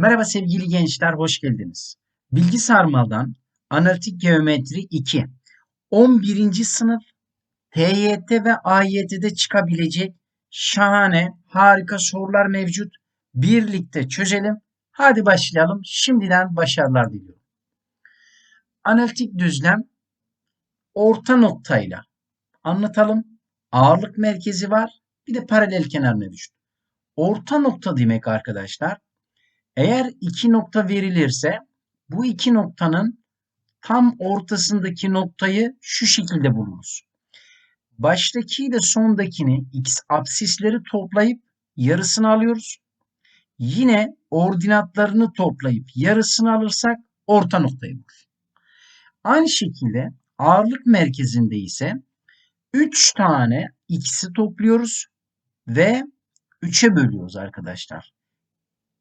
Merhaba sevgili gençler, hoş geldiniz. Bilgi sarmaldan Analitik Geometri 2 11. sınıf TYT ve AYT'de çıkabilecek şahane, harika sorular mevcut. Birlikte çözelim. Hadi başlayalım. Şimdiden başarılar diliyorum. Analitik düzlem orta noktayla anlatalım. Ağırlık merkezi var. Bir de paralel kenar mevcut. Orta nokta demek arkadaşlar eğer iki nokta verilirse bu iki noktanın tam ortasındaki noktayı şu şekilde buluruz. Baştaki ile sondakini x absisleri toplayıp yarısını alıyoruz. Yine ordinatlarını toplayıp yarısını alırsak orta noktayı buluruz. Aynı şekilde ağırlık merkezinde ise 3 tane x'i topluyoruz ve 3'e bölüyoruz arkadaşlar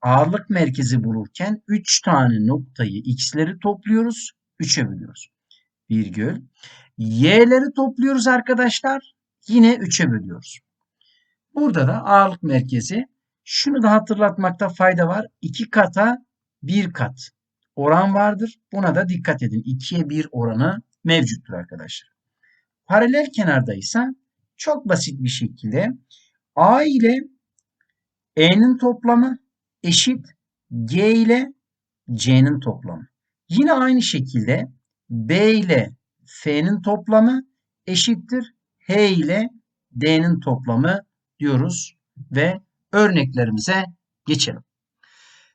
ağırlık merkezi bulurken 3 tane noktayı x'leri topluyoruz. 3'e bölüyoruz. Virgül. Y'leri topluyoruz arkadaşlar. Yine 3'e bölüyoruz. Burada da ağırlık merkezi şunu da hatırlatmakta fayda var. 2 kata 1 kat oran vardır. Buna da dikkat edin. 2'ye 1 oranı mevcuttur arkadaşlar. Paralel kenarda ise çok basit bir şekilde A ile E'nin toplamı eşit G ile C'nin toplamı. Yine aynı şekilde B ile F'nin toplamı eşittir H ile D'nin toplamı diyoruz ve örneklerimize geçelim.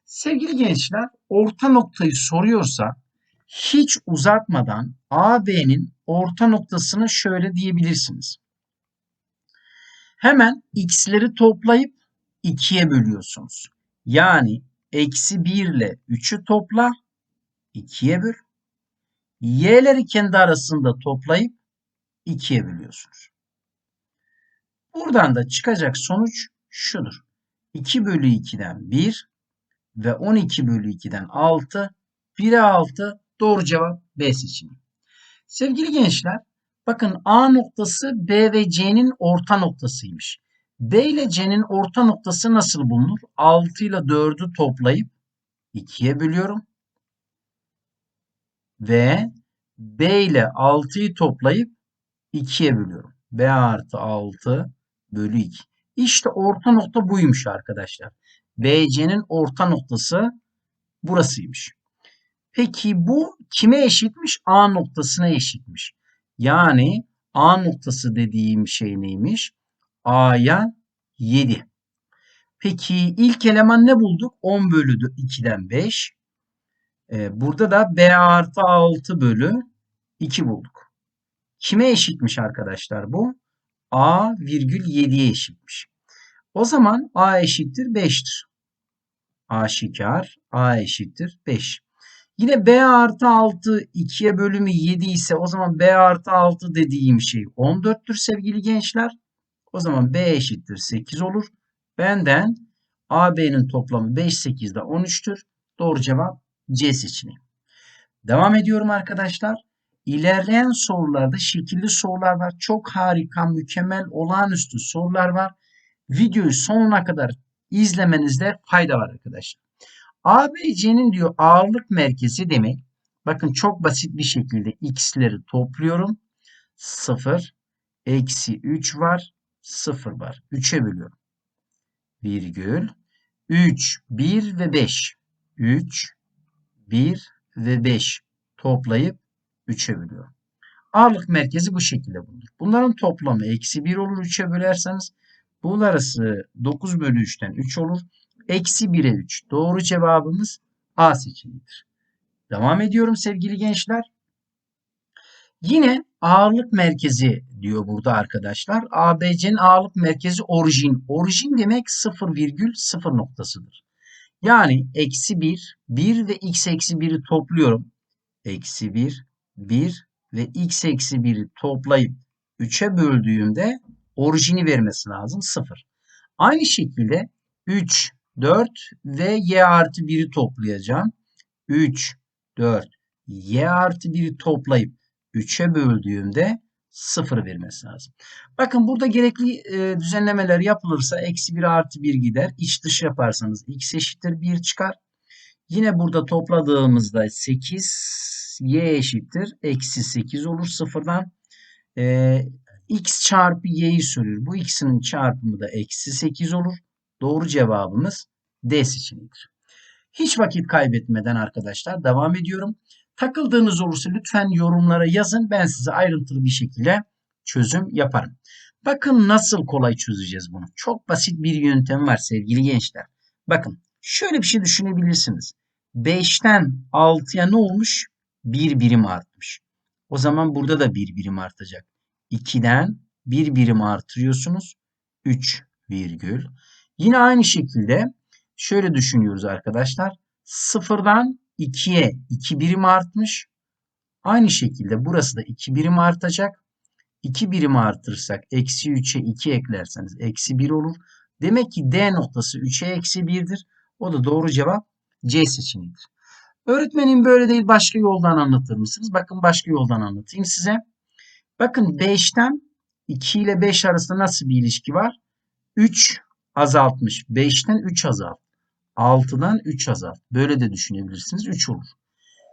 Sevgili gençler, orta noktayı soruyorsa hiç uzatmadan AB'nin orta noktasını şöyle diyebilirsiniz. Hemen x'leri toplayıp 2'ye bölüyorsunuz. Yani eksi 1 ile 3'ü topla 2'ye böl. Y'leri kendi arasında toplayıp 2'ye bölüyorsunuz. Buradan da çıkacak sonuç şudur. 2 bölü 2'den 1 ve 12 bölü 2'den 6. 1'e 6 doğru cevap B seçeneği. Sevgili gençler bakın A noktası B ve C'nin orta noktasıymış. B ile C'nin orta noktası nasıl bulunur? 6 ile 4'ü toplayıp 2'ye bölüyorum. Ve B ile 6'yı toplayıp 2'ye bölüyorum. B artı 6 bölü 2. İşte orta nokta buymuş arkadaşlar. BC'nin orta noktası burasıymış. Peki bu kime eşitmiş? A noktasına eşitmiş. Yani A noktası dediğim şey neymiş? A'ya 7. Peki ilk eleman ne bulduk? 10 bölü 2'den 5. Ee, burada da B artı 6 bölü 2 bulduk. Kime eşitmiş arkadaşlar bu? A virgül 7'ye eşitmiş. O zaman A eşittir 5'tir. A şikar A eşittir 5. Yine B artı 6 2'ye bölümü 7 ise o zaman B artı 6 dediğim şey 14'tür sevgili gençler. O zaman B eşittir 8 olur. Benden AB'nin toplamı 5, 8 de 13'tür. Doğru cevap C seçeneği. Devam ediyorum arkadaşlar. İlerleyen sorularda şekilli sorular var. Çok harika, mükemmel, olağanüstü sorular var. Videoyu sonuna kadar izlemenizde fayda var arkadaşlar. ABC'nin diyor ağırlık merkezi demek. Bakın çok basit bir şekilde x'leri topluyorum. 0, eksi 3 var. 0 var. 3'e bölüyorum. Virgül. 3, 1 ve 5. 3, 1 ve 5 toplayıp 3'e bölüyorum. Ağırlık merkezi bu şekilde bulunur. Bunların toplamı eksi 1 olur 3'e bölerseniz. Bunun arası 9 bölü 3'ten 3 olur. Eksi 1'e 3. Doğru cevabımız A seçeneğidir. Devam ediyorum sevgili gençler. Yine ağırlık merkezi diyor burada arkadaşlar. ABC'nin ağırlık merkezi orijin. Orijin demek 0,0 noktasıdır. Yani eksi 1, 1 ve x eksi 1'i topluyorum. Eksi 1, 1 ve x eksi 1'i toplayıp 3'e böldüğümde orijini vermesi lazım 0. Aynı şekilde 3, 4 ve y artı 1'i toplayacağım. 3, 4, y artı 1'i toplayıp 3'e böldüğümde 0 vermesi lazım. Bakın burada gerekli e, düzenlemeler yapılırsa eksi 1 artı 1 gider. İç dış yaparsanız x eşittir 1 çıkar. Yine burada topladığımızda 8 y eşittir. Eksi 8 olur sıfırdan. Ee, x çarpı y'yi soruyor. Bu x'inin çarpımı da eksi 8 olur. Doğru cevabımız D seçeneğidir. Hiç vakit kaybetmeden arkadaşlar devam ediyorum. Takıldığınız olursa lütfen yorumlara yazın. Ben size ayrıntılı bir şekilde çözüm yaparım. Bakın nasıl kolay çözeceğiz bunu. Çok basit bir yöntem var sevgili gençler. Bakın şöyle bir şey düşünebilirsiniz. 5'ten 6'ya ne olmuş? 1 birim artmış. O zaman burada da 1 birim artacak. 2'den 1 birim artırıyorsunuz. 3 virgül. Yine aynı şekilde şöyle düşünüyoruz arkadaşlar. 0'dan 2'ye 2 birim artmış. Aynı şekilde burası da 2 birim artacak. 2 birim artırırsak eksi 3'e 2 eklerseniz eksi 1 olur. Demek ki D noktası 3'e eksi 1'dir. O da doğru cevap C seçeneğidir. Öğretmenim böyle değil başka yoldan anlatır mısınız? Bakın başka yoldan anlatayım size. Bakın 5'ten 2 ile 5 arasında nasıl bir ilişki var? 3 azaltmış. 5'ten 3 azalt. 6'dan 3 azalt. Böyle de düşünebilirsiniz. 3 olur.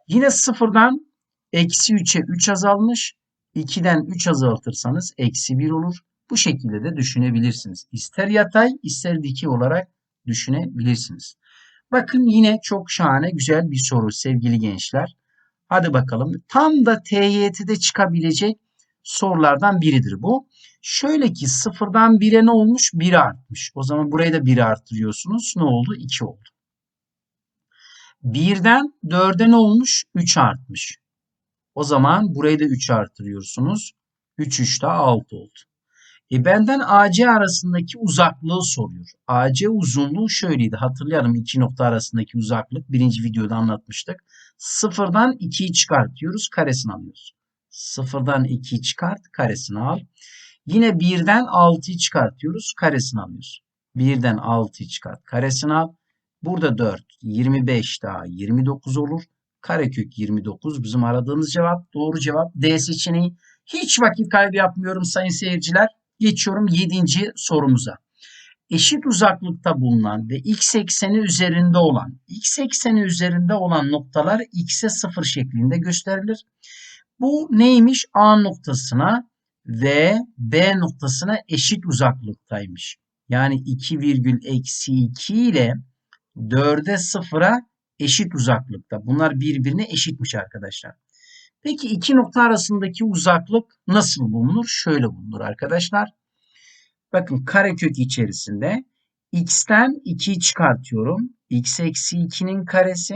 Yine 0'dan eksi 3'e 3 azalmış. 2'den 3 azaltırsanız eksi 1 olur. Bu şekilde de düşünebilirsiniz. İster yatay ister dikey olarak düşünebilirsiniz. Bakın yine çok şahane güzel bir soru sevgili gençler. Hadi bakalım. Tam da TYT'de çıkabilecek sorulardan biridir bu. Şöyle ki sıfırdan 1'e ne olmuş? 1 artmış. O zaman burayı da 1'e arttırıyorsunuz. Ne oldu? 2 oldu. 1'den 4'e ne olmuş? 3 artmış. O zaman burayı da 3 artırıyorsunuz. 3 3 daha 6 oldu. E benden AC arasındaki uzaklığı soruyor. AC uzunluğu şöyleydi. Hatırlayalım iki nokta arasındaki uzaklık. Birinci videoda anlatmıştık. Sıfırdan 2'yi çıkartıyoruz. Karesini alıyoruz. Sıfırdan 2'yi çıkart. Karesini al. Yine 1'den 6'yı çıkartıyoruz. Karesini alıyoruz. 1'den 6'yı çıkart. Karesini al. Burada 4. 25 daha 29 olur. Karekök 29 bizim aradığımız cevap. Doğru cevap D seçeneği. Hiç vakit kaybı yapmıyorum sayın seyirciler. Geçiyorum 7. sorumuza. Eşit uzaklıkta bulunan ve x ekseni üzerinde olan, x ekseni üzerinde olan noktalar x'e 0 şeklinde gösterilir. Bu neymiş? A noktasına ve B noktasına eşit uzaklıktaymış. Yani 2 virgül eksi 2 ile 4'e 0'a eşit uzaklıkta. Bunlar birbirine eşitmiş arkadaşlar. Peki iki nokta arasındaki uzaklık nasıl bulunur? Şöyle bulunur arkadaşlar. Bakın karekök içerisinde x'ten 2'yi çıkartıyorum. x eksi 2'nin karesi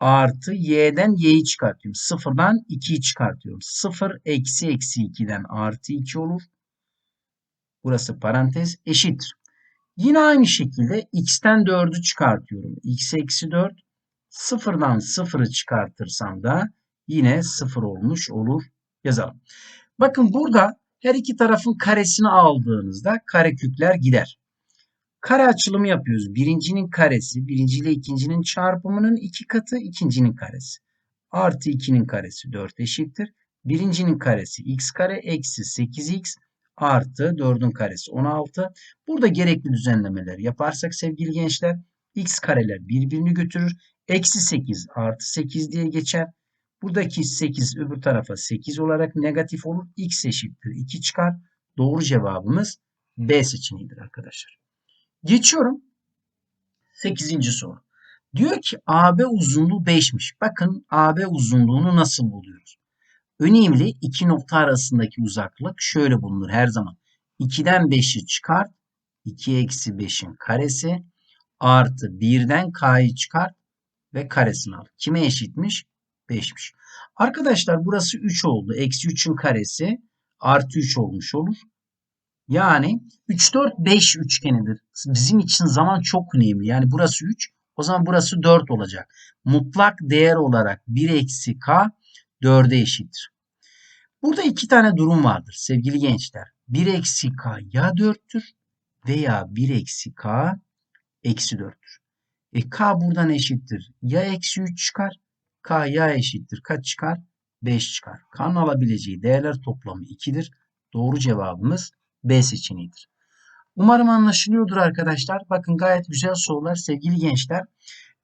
artı y'den y'yi çıkartıyorum. Sıfırdan 2'yi çıkartıyorum. 0 eksi eksi 2'den artı 2 olur. Burası parantez eşittir. Yine aynı şekilde x'ten 4'ü çıkartıyorum. x eksi 4 sıfırdan 0'ı çıkartırsam da yine 0 olmuş olur. Yazalım. Bakın burada her iki tarafın karesini aldığınızda karekükler gider. Kare açılımı yapıyoruz. Birincinin karesi, birinci ile ikincinin çarpımının iki katı, ikincinin karesi. Artı 2'nin karesi 4 eşittir. Birincinin karesi x kare eksi 8x artı 4'ün karesi 16. Burada gerekli düzenlemeler yaparsak sevgili gençler x kareler birbirini götürür. Eksi 8 artı 8 diye geçer. Buradaki 8 öbür tarafa 8 olarak negatif olur. X eşittir 2 çıkar. Doğru cevabımız B seçeneğidir arkadaşlar. Geçiyorum. 8. soru. Diyor ki AB uzunluğu 5'miş. Bakın AB uzunluğunu nasıl buluyoruz? Önemli iki nokta arasındaki uzaklık şöyle bulunur her zaman. 2'den 5'i çıkart. 2 eksi 5'in karesi artı 1'den k'yı çıkart ve karesini al. Kime eşitmiş? 5'miş. Arkadaşlar burası 3 oldu. Eksi 3'ün karesi artı 3 olmuş olur. Yani 3, 4, 5 üçgenidir. Bizim için zaman çok önemli. Yani burası 3. O zaman burası 4 olacak. Mutlak değer olarak 1 eksi k 4'e eşittir. Burada iki tane durum vardır sevgili gençler. 1 eksi k ya 4'tür veya 1 eksi k eksi 4'tür. E k buradan eşittir. Ya eksi 3 çıkar K ya eşittir. Kaç çıkar? 5 çıkar. K'nın alabileceği değerler toplamı 2'dir. Doğru cevabımız B seçeneğidir. Umarım anlaşılıyordur arkadaşlar. Bakın gayet güzel sorular sevgili gençler.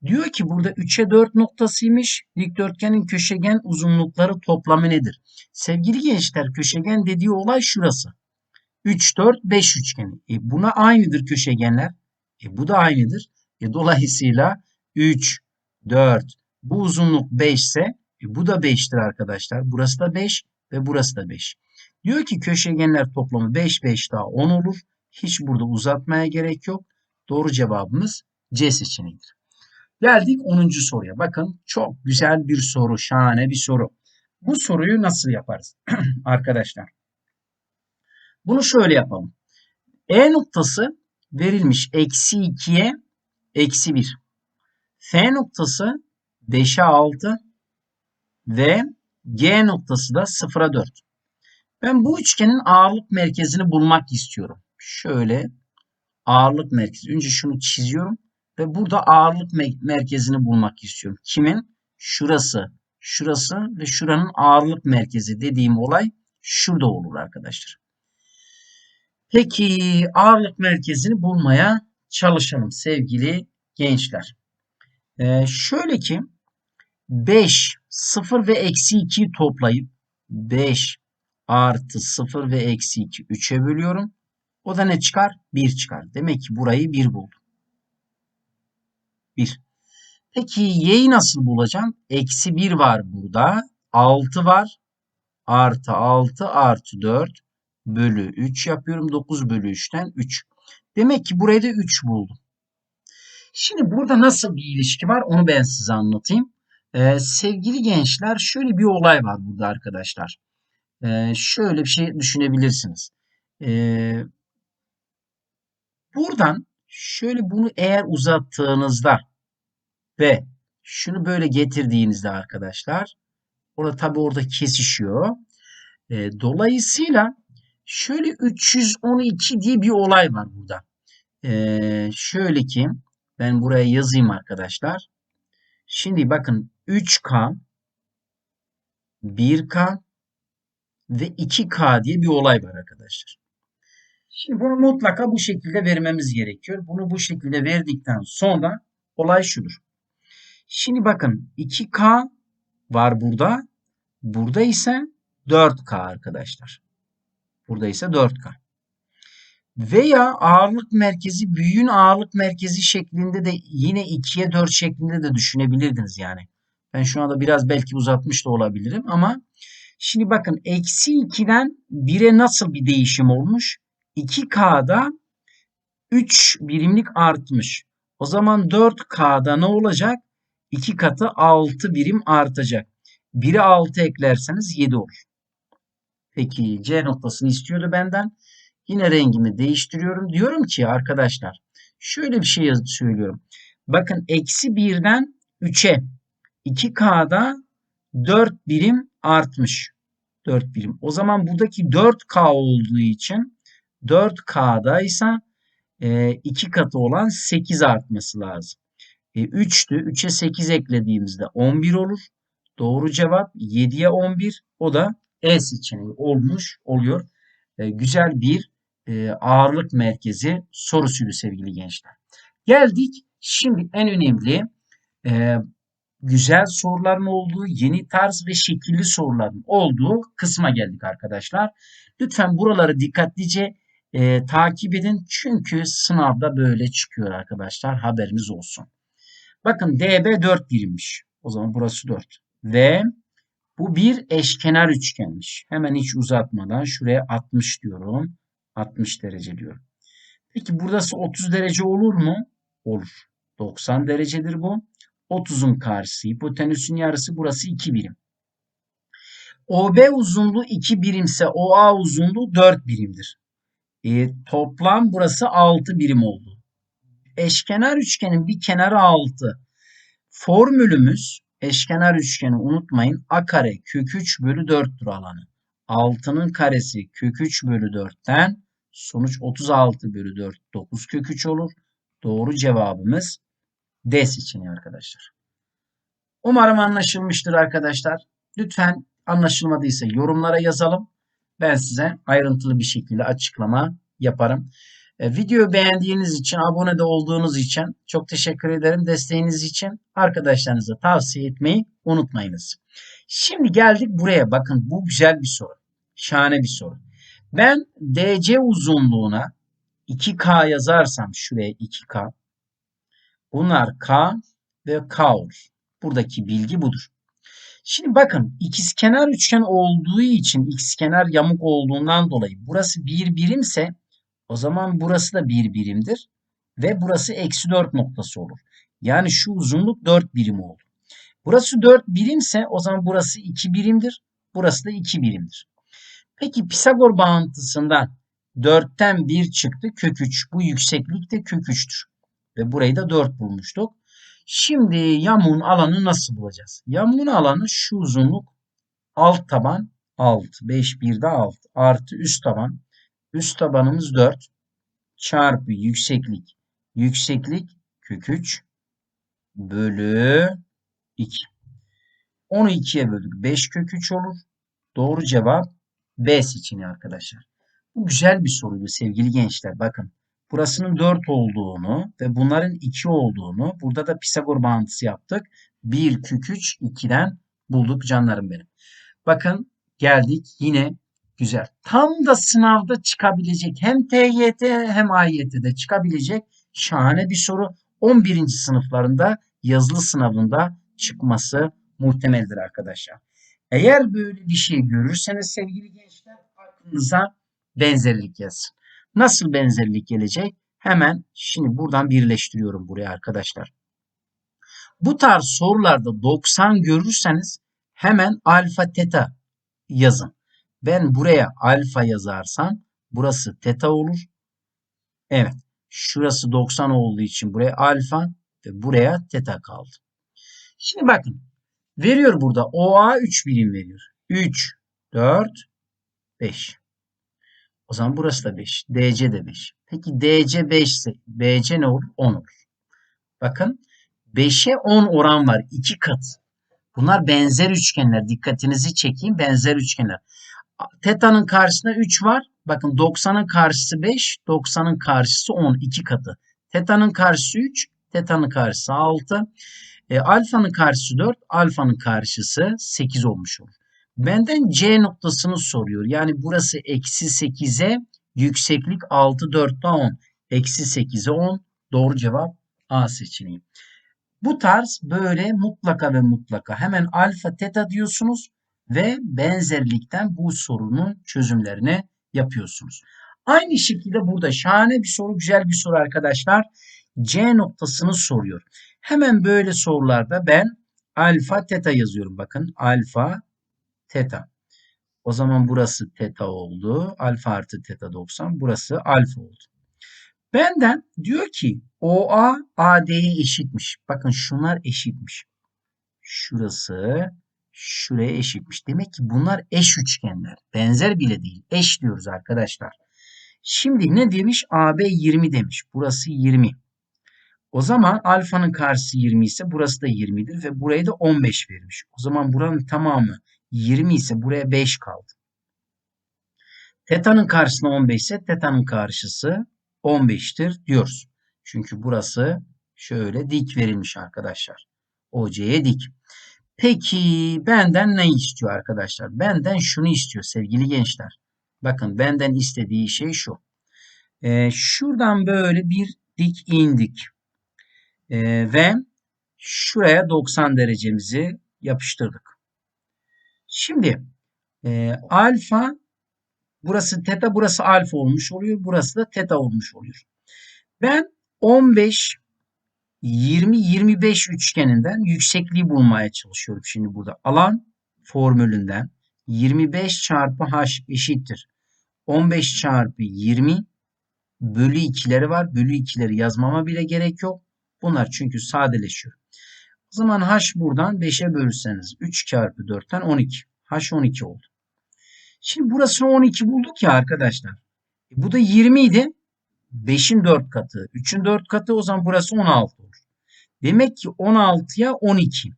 Diyor ki burada 3'e 4 noktasıymış. Dikdörtgenin köşegen uzunlukları toplamı nedir? Sevgili gençler köşegen dediği olay şurası. 3, 4, 5 üçgeni. E buna aynıdır köşegenler. E bu da aynıdır. E dolayısıyla 3, 4, bu uzunluk 5 ise e bu da 5'tir arkadaşlar. Burası da 5 ve burası da 5. Diyor ki köşegenler toplamı 5, 5 daha 10 olur. Hiç burada uzatmaya gerek yok. Doğru cevabımız C seçeneğidir. Geldik 10. soruya. Bakın çok güzel bir soru, şahane bir soru. Bu soruyu nasıl yaparız arkadaşlar? Bunu şöyle yapalım. E noktası verilmiş eksi 2'ye eksi 1. F noktası 5'e 6 ve G noktası da 0'a 4. Ben bu üçgenin ağırlık merkezini bulmak istiyorum. Şöyle ağırlık merkezi. Önce şunu çiziyorum ve burada ağırlık merkezini bulmak istiyorum. Kimin? Şurası, şurası ve şuranın ağırlık merkezi dediğim olay şurada olur arkadaşlar. Peki ağırlık merkezini bulmaya çalışalım sevgili gençler. Ee, şöyle ki 5, 0 ve eksi 2'yi toplayıp 5 artı 0 ve eksi 2 3'e bölüyorum. O da ne çıkar? 1 çıkar. Demek ki burayı 1 buldum. 1. Peki y'yi nasıl bulacağım? Eksi 1 var burada. 6 var. Artı 6 artı 4 bölü 3 yapıyorum. 9 bölü 3'ten 3. Demek ki burayı da 3 buldum. Şimdi burada nasıl bir ilişki var onu ben size anlatayım. Ee, sevgili gençler şöyle bir olay var burada arkadaşlar. Ee, şöyle bir şey düşünebilirsiniz. Ee, buradan şöyle bunu eğer uzattığınızda ve şunu böyle getirdiğinizde arkadaşlar orada tabi orada kesişiyor. E, dolayısıyla şöyle 312 diye bir olay var burada. E, şöyle ki ben buraya yazayım arkadaşlar. Şimdi bakın 3K 1K ve 2K diye bir olay var arkadaşlar. Şimdi bunu mutlaka bu şekilde vermemiz gerekiyor. Bunu bu şekilde verdikten sonra olay şudur. Şimdi bakın 2K var burada. Burada ise 4K arkadaşlar. Burada ise 4K. Veya ağırlık merkezi büyüğün ağırlık merkezi şeklinde de yine 2'ye 4 şeklinde de düşünebilirdiniz yani. Ben şu anda biraz belki uzatmış da olabilirim ama şimdi bakın eksi 2'den 1'e nasıl bir değişim olmuş? 2K'da 3 birimlik artmış. O zaman 4K'da ne olacak? 2 katı 6 birim artacak. 1'e 6 eklerseniz 7 olur. Peki C noktasını istiyordu benden. Yine rengimi değiştiriyorum. Diyorum ki arkadaşlar şöyle bir şey söylüyorum. Bakın eksi 1'den 3'e 2K'da 4 birim artmış. 4 birim. O zaman buradaki 4K olduğu için 4K'da ise 2 katı olan 8 artması lazım. E, 3'tü. 3'e 8 eklediğimizde 11 olur. Doğru cevap 7'ye 11. O da E seçeneği olmuş oluyor. E, güzel bir e, ağırlık merkezi sorusuydu sevgili gençler. Geldik şimdi en önemli e, güzel soruların olduğu, yeni tarz ve şekilli soruların olduğu kısma geldik arkadaşlar. Lütfen buraları dikkatlice e, takip edin. Çünkü sınavda böyle çıkıyor arkadaşlar. Haberiniz olsun. Bakın DB 4 birimmiş. O zaman burası 4. Ve bu bir eşkenar üçgenmiş. Hemen hiç uzatmadan şuraya 60 diyorum. 60 derece diyorum. Peki burası 30 derece olur mu? Olur. 90 derecedir bu. 30'un karşısı hipotenüsün yarısı burası 2 birim. OB uzunluğu 2 birimse OA uzunluğu 4 birimdir. E, toplam burası 6 birim oldu. Eşkenar üçgenin bir kenarı 6. Formülümüz eşkenar üçgeni unutmayın. A kare kök 3 bölü 4'tür alanı. 6'nın karesi kök 3 bölü 4'ten sonuç 36 bölü 4 9 kök 3 olur. Doğru cevabımız D seçeneği arkadaşlar. Umarım anlaşılmıştır arkadaşlar. Lütfen anlaşılmadıysa yorumlara yazalım. Ben size ayrıntılı bir şekilde açıklama yaparım. E, videoyu beğendiğiniz için, abone de olduğunuz için çok teşekkür ederim. Desteğiniz için arkadaşlarınıza tavsiye etmeyi unutmayınız. Şimdi geldik buraya. Bakın bu güzel bir soru. Şahane bir soru. Ben DC uzunluğuna 2K yazarsam şuraya 2K. Bunlar K ve K olur. Buradaki bilgi budur. Şimdi bakın ikizkenar üçgen olduğu için ikizkenar yamuk olduğundan dolayı burası bir birimse o zaman burası da bir birimdir. Ve burası eksi 4 noktası olur. Yani şu uzunluk 4 birim oldu. Burası 4 birimse o zaman burası 2 birimdir. Burası da 2 birimdir. Peki Pisagor bağıntısından 4'ten 1 çıktı. Kök 3. Bu yükseklik de kök 3'tür. Ve burayı da 4 bulmuştuk. Şimdi yamuğun alanı nasıl bulacağız? Yamuğun alanı şu uzunluk alt taban 6. 5 1 de 6 artı üst taban. Üst tabanımız 4 çarpı yükseklik. Yükseklik kök 3 bölü 2. Onu 2'ye böldük. 5 kök 3 olur. Doğru cevap B seçeneği arkadaşlar. Bu güzel bir soruydu sevgili gençler. Bakın burasının 4 olduğunu ve bunların 2 olduğunu burada da Pisagor bağıntısı yaptık. 1 kök 3 2'den bulduk canlarım benim. Bakın geldik yine güzel. Tam da sınavda çıkabilecek hem TYT hem AYT'de çıkabilecek şahane bir soru. 11. sınıflarında yazılı sınavında çıkması muhtemeldir arkadaşlar. Eğer böyle bir şey görürseniz sevgili gençler aklınıza benzerlik yazın. Nasıl benzerlik gelecek? Hemen şimdi buradan birleştiriyorum buraya arkadaşlar. Bu tarz sorularda 90 görürseniz hemen alfa teta yazın. Ben buraya alfa yazarsam burası teta olur. Evet. Şurası 90 olduğu için buraya alfa ve buraya teta kaldı. Şimdi bakın. Veriyor burada. OA 3 birim veriyor. 3, 4, 5. O zaman burası da 5. DC de 5. Peki DC 5 ise BC ne olur? 10 olur. Bakın 5'e 10 oran var. 2 kat. Bunlar benzer üçgenler. Dikkatinizi çekeyim. Benzer üçgenler. Teta'nın karşısında 3 var. Bakın 90'ın karşısı 5. 90'ın karşısı 10. 2 katı. Teta'nın karşısı 3. Teta'nın karşısı 6. E, alfa'nın karşısı 4. Alfa'nın karşısı 8 olmuş olur. Benden C noktasını soruyor. Yani burası eksi 8'e yükseklik 6 4 daha 10. Eksi 8'e 10. Doğru cevap A seçeneği. Bu tarz böyle mutlaka ve mutlaka hemen alfa teta diyorsunuz ve benzerlikten bu sorunun çözümlerini yapıyorsunuz. Aynı şekilde burada şahane bir soru, güzel bir soru arkadaşlar. C noktasını soruyor. Hemen böyle sorularda ben alfa teta yazıyorum. Bakın alfa teta. O zaman burası teta oldu. Alfa artı teta 90. Burası alfa oldu. Benden diyor ki OA AD'ye eşitmiş. Bakın şunlar eşitmiş. Şurası şuraya eşitmiş. Demek ki bunlar eş üçgenler. Benzer bile değil. Eş diyoruz arkadaşlar. Şimdi ne demiş? AB 20 demiş. Burası 20. O zaman alfanın karşısı 20 ise burası da 20'dir ve burayı da 15 vermiş. O zaman buranın tamamı 20 ise buraya 5 kaldı. Teta'nın karşısına 15 ise teta'nın karşısı 15'tir diyoruz. Çünkü burası şöyle dik verilmiş arkadaşlar. OC'ye dik. Peki benden ne istiyor arkadaşlar? Benden şunu istiyor sevgili gençler. Bakın benden istediği şey şu. Ee, şuradan böyle bir dik indik. Ee, ve şuraya 90 derecemizi yapıştırdık. Şimdi e, alfa burası teta burası alfa olmuş oluyor. Burası da teta olmuş oluyor. Ben 15 20-25 üçgeninden yüksekliği bulmaya çalışıyorum şimdi burada. Alan formülünden 25 çarpı h eşittir. 15 çarpı 20 bölü 2'leri var. Bölü 2'leri yazmama bile gerek yok. Bunlar çünkü sadeleşiyor. O zaman h buradan 5'e bölürseniz 3 çarpı 4'ten 12. h 12 oldu. Şimdi burasını 12 bulduk ya arkadaşlar. E bu da 20 idi. 5'in 4 katı. 3'ün 4 katı o zaman burası 16 olur. Demek ki 16'ya 12.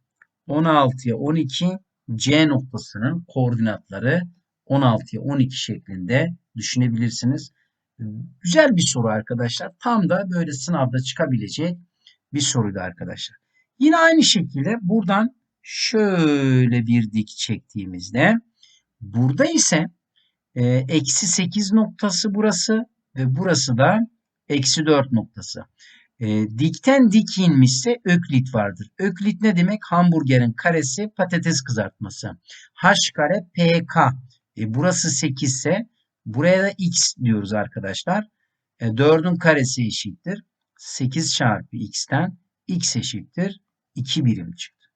16'ya 12 C noktasının koordinatları 16'ya 12 şeklinde düşünebilirsiniz. Güzel bir soru arkadaşlar. Tam da böyle sınavda çıkabilecek bir soruydu arkadaşlar. Yine aynı şekilde buradan şöyle bir dik çektiğimizde burada ise e, eksi 8 noktası burası ve burası da eksi 4 noktası. E, dikten dik inmişse öklit vardır. Öklit ne demek? Hamburgerin karesi patates kızartması. H kare pk. E, burası 8 ise buraya da x diyoruz arkadaşlar. E, 4'ün karesi eşittir. 8 çarpı x'ten x eşittir 2 birim çıktı.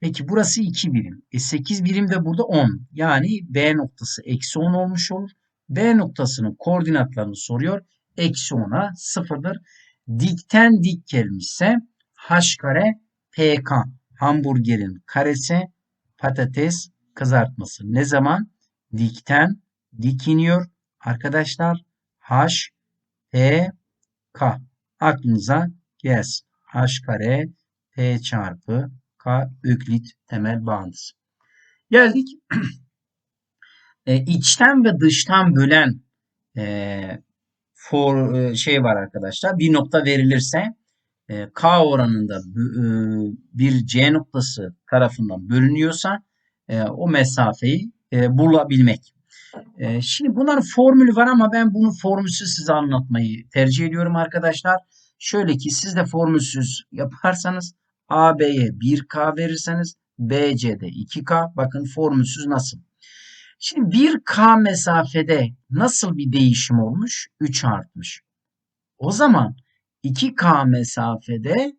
Peki burası 2 birim. E 8 birim de burada 10. Yani B noktası eksi 10 olmuş olur. B noktasının koordinatlarını soruyor. Eksi 10'a sıfırdır. Dikten dik gelmişse h kare pk hamburgerin karesi patates kızartması. Ne zaman? Dikten dik iniyor. Arkadaşlar h p k aklınıza gelsin. h kare p çarpı k öklit temel bağıntısı. Geldik e, içten ve dıştan bölen e, for e, şey var arkadaşlar. Bir nokta verilirse e, K oranında e, bir C noktası tarafından bölünüyorsa o mesafeyi bulabilmek. Şimdi bunların formülü var ama ben bunu formülsüz size anlatmayı tercih ediyorum arkadaşlar. Şöyle ki siz de formülsüz yaparsanız AB'ye 1K verirseniz BC'de 2K. Bakın formülsüz nasıl? Şimdi 1K mesafede nasıl bir değişim olmuş? 3 artmış. O zaman 2K mesafede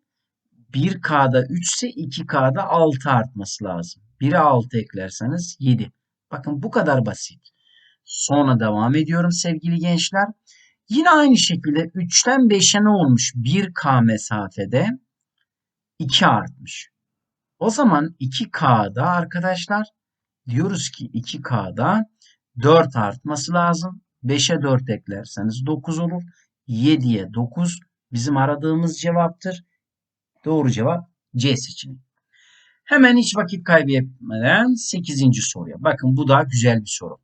1K'da 3 ise 2K'da 6 artması lazım. 1'e 6 eklerseniz 7. Bakın bu kadar basit. Sonra devam ediyorum sevgili gençler. Yine aynı şekilde 3'ten 5'e ne olmuş? 1K mesafede 2 artmış. O zaman 2K'da arkadaşlar diyoruz ki 2K'da 4 artması lazım. 5'e 4 eklerseniz 9 olur. 7'ye 9 bizim aradığımız cevaptır. Doğru cevap C seçeneği. Hemen hiç vakit kaybetmeden 8. soruya. Bakın bu da güzel bir soru.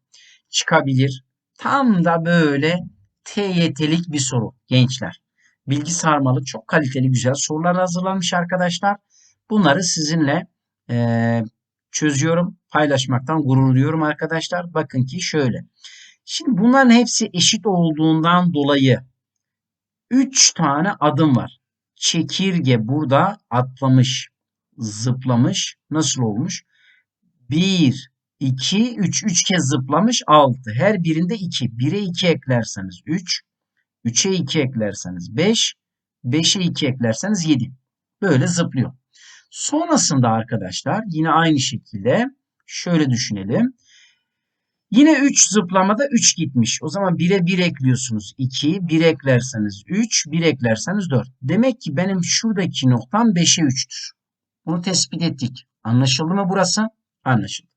Çıkabilir. Tam da böyle TYT'lik bir soru gençler. Bilgi sarmalı çok kaliteli güzel sorular hazırlanmış arkadaşlar. Bunları sizinle e, çözüyorum. Paylaşmaktan gurur duyuyorum arkadaşlar. Bakın ki şöyle. Şimdi bunların hepsi eşit olduğundan dolayı 3 tane adım var. Çekirge burada atlamış, zıplamış. Nasıl olmuş? 1, 2, 3. 3 kez zıplamış 6. Her birinde 2. 1'e 2 eklerseniz 3. 3'e 2 eklerseniz 5. 5'e 2 eklerseniz 7. Böyle zıplıyor. Sonrasında arkadaşlar yine aynı şekilde şöyle düşünelim. Yine 3 zıplamada 3 gitmiş. O zaman 1'e 1 ekliyorsunuz 2. 1 eklerseniz 3. 1 eklerseniz 4. Demek ki benim şuradaki noktam 5'e 3'tür. Bunu tespit ettik. Anlaşıldı mı burası? Anlaşıldı.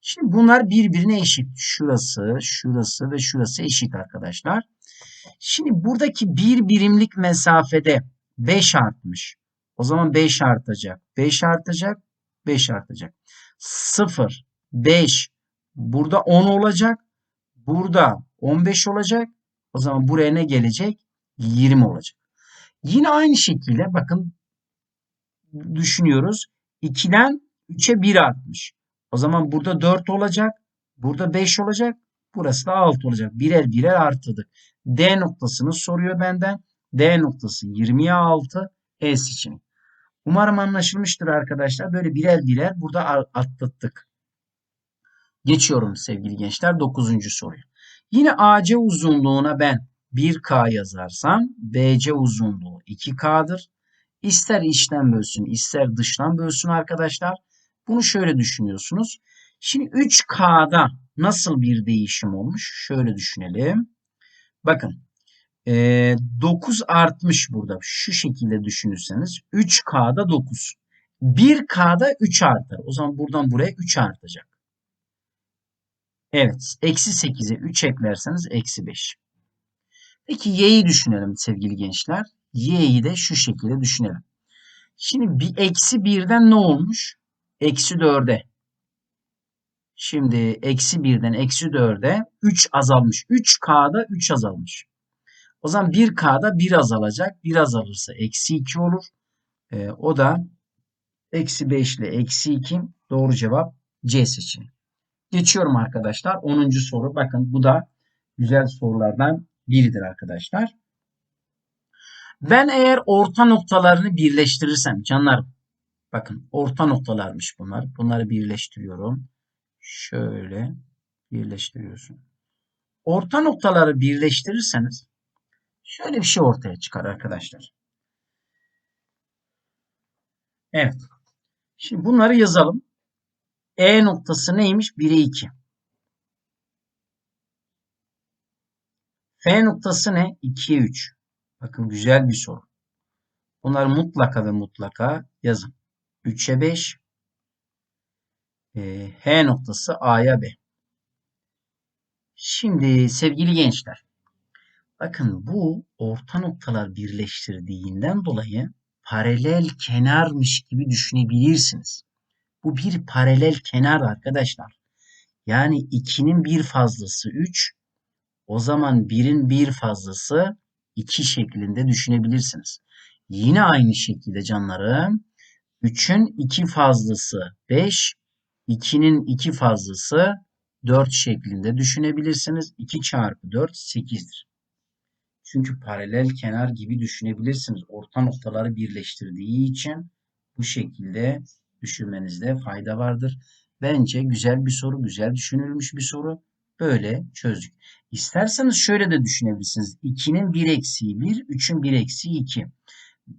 Şimdi bunlar birbirine eşit. Şurası, şurası ve şurası eşit arkadaşlar. Şimdi buradaki bir birimlik mesafede 5 artmış. O zaman 5 artacak. 5 artacak. 5 artacak. 0, 5. Burada 10 olacak. Burada 15 olacak. O zaman buraya ne gelecek? 20 olacak. Yine aynı şekilde bakın düşünüyoruz. 2'den 3'e 1 artmış. O zaman burada 4 olacak. Burada 5 olacak. Burası da 6 olacak. Birer birer arttırdık. D noktasını soruyor benden. D noktası 20'ye 6. E seçeneği. Umarım anlaşılmıştır arkadaşlar. Böyle birer birer burada atlattık. Geçiyorum sevgili gençler 9. soruya. Yine AC uzunluğuna ben 1K yazarsam BC uzunluğu 2K'dır. İster içten bölsün ister dıştan bölsün arkadaşlar. Bunu şöyle düşünüyorsunuz. Şimdi 3K'da nasıl bir değişim olmuş? Şöyle düşünelim. Bakın e, 9 artmış burada. Şu şekilde düşünürseniz 3K'da 9. 1K'da 3 artar. O zaman buradan buraya 3 artacak. Evet. Eksi 8'e 3 eklerseniz eksi 5. Peki y'yi düşünelim sevgili gençler. y'yi de şu şekilde düşünelim. Şimdi bir eksi 1'den ne olmuş? Eksi 4'e. Şimdi eksi 1'den eksi 4'e 3 azalmış. 3K'da 3 azalmış. O zaman 1K'da 1 azalacak. 1 azalırsa eksi 2 olur. Ee, o da eksi 5 ile eksi 2 doğru cevap C seçeneği. Geçiyorum arkadaşlar. 10. soru. Bakın bu da güzel sorulardan biridir arkadaşlar. Ben eğer orta noktalarını birleştirirsem canlarım. Bakın orta noktalarmış bunlar. Bunları birleştiriyorum. Şöyle birleştiriyorsun. Orta noktaları birleştirirseniz şöyle bir şey ortaya çıkar arkadaşlar. Evet. Şimdi bunları yazalım. E noktası neymiş? 1'e 2. F noktası ne? 2'ye 3. Bakın güzel bir soru. Bunları mutlaka ve mutlaka yazın. 3'e 5. E, H noktası A'ya B. Şimdi sevgili gençler. Bakın bu orta noktalar birleştirdiğinden dolayı paralel kenarmış gibi düşünebilirsiniz. Bu bir paralel kenar arkadaşlar. Yani 2'nin bir fazlası 3. O zaman 1'in bir fazlası 2 şeklinde düşünebilirsiniz. Yine aynı şekilde canlarım 3'ün 2 fazlası 5, 2'nin 2 fazlası 4 şeklinde düşünebilirsiniz. 2 çarpı 4 8'dir. Çünkü paralel kenar gibi düşünebilirsiniz. Orta noktaları birleştirdiği için bu şekilde düşünmenizde fayda vardır. Bence güzel bir soru, güzel düşünülmüş bir soru. Böyle çözdük. İsterseniz şöyle de düşünebilirsiniz. 2'nin 1 eksiği 1, 3'ün 1 eksiği 2.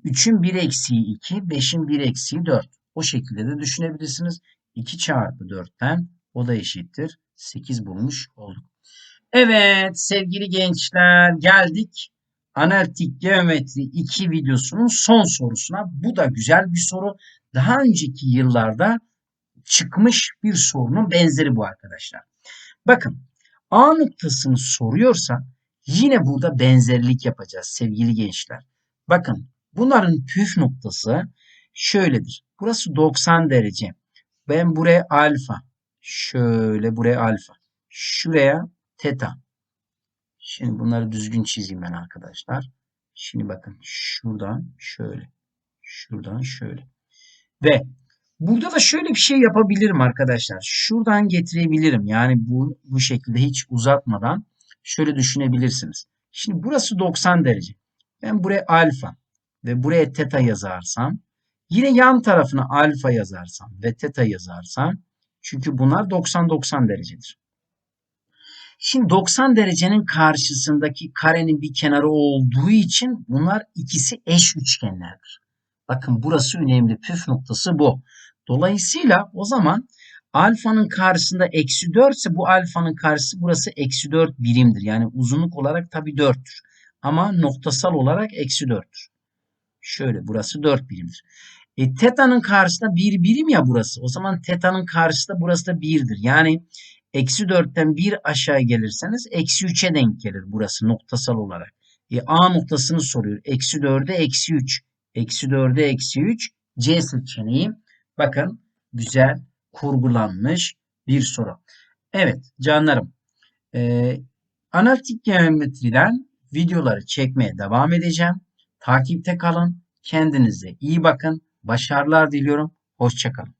3'ün 1 eksiği 2, 5'in 1 eksiği 4. O şekilde de düşünebilirsiniz. 2 çarpı 4'ten o da eşittir. 8 bulmuş olduk. Evet sevgili gençler geldik analitik geometri 2 videosunun son sorusuna. Bu da güzel bir soru. Daha önceki yıllarda çıkmış bir sorunun benzeri bu arkadaşlar. Bakın A noktasını soruyorsa yine burada benzerlik yapacağız sevgili gençler. Bakın bunların püf noktası şöyledir. Burası 90 derece. Ben buraya alfa. Şöyle buraya alfa. Şuraya teta. Şimdi bunları düzgün çizeyim ben arkadaşlar. Şimdi bakın şuradan şöyle. Şuradan şöyle. Ve burada da şöyle bir şey yapabilirim arkadaşlar. Şuradan getirebilirim. Yani bu, bu şekilde hiç uzatmadan şöyle düşünebilirsiniz. Şimdi burası 90 derece. Ben buraya alfa ve buraya teta yazarsam yine yan tarafına alfa yazarsam ve teta yazarsam çünkü bunlar 90-90 derecedir. Şimdi 90 derecenin karşısındaki karenin bir kenarı olduğu için bunlar ikisi eş üçgenlerdir. Bakın burası önemli püf noktası bu. Dolayısıyla o zaman alfanın karşısında eksi 4 ise bu alfanın karşısı burası eksi 4 birimdir. Yani uzunluk olarak tabi 4'tür. Ama noktasal olarak eksi 4'tür. Şöyle burası 4 birimdir. E, teta'nın karşısında 1 birim ya burası. O zaman teta'nın karşısında burası da 1'dir. Yani Eksi 4'ten 1 aşağı gelirseniz eksi 3'e denk gelir burası noktasal olarak. E, A noktasını soruyor. Eksi 4'e eksi 3. Eksi 4'e eksi 3. C seçeneği. Bakın güzel kurgulanmış bir soru. Evet canlarım. E, analitik geometriden videoları çekmeye devam edeceğim. Takipte kalın. Kendinize iyi bakın. Başarılar diliyorum. Hoşçakalın.